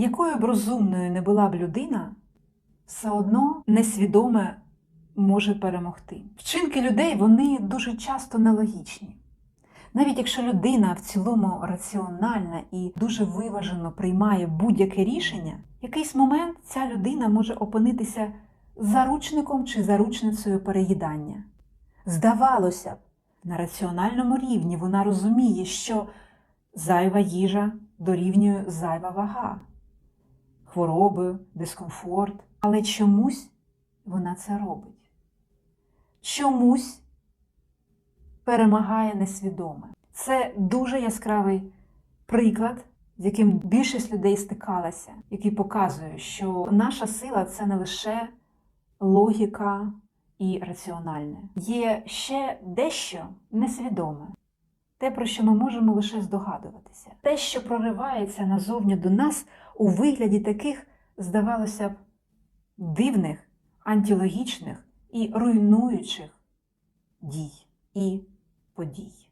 Якою б розумною не була б людина, все одно несвідоме може перемогти. Вчинки людей вони дуже часто нелогічні. Навіть якщо людина в цілому раціональна і дуже виважено приймає будь-яке рішення, в якийсь момент ця людина може опинитися заручником чи заручницею переїдання. Здавалося б, на раціональному рівні вона розуміє, що зайва їжа дорівнює зайва вага, хвороби, дискомфорт, але чомусь вона це робить. Чомусь перемагає несвідоме. Це дуже яскравий приклад, з яким більшість людей стикалася, який показує, що наша сила це не лише логіка і раціональне. Є ще дещо несвідоме, те, про що ми можемо лише здогадуватися, те, що проривається назовні до нас у вигляді таких, здавалося б, дивних, антилогічних і руйнуючих дій і подій.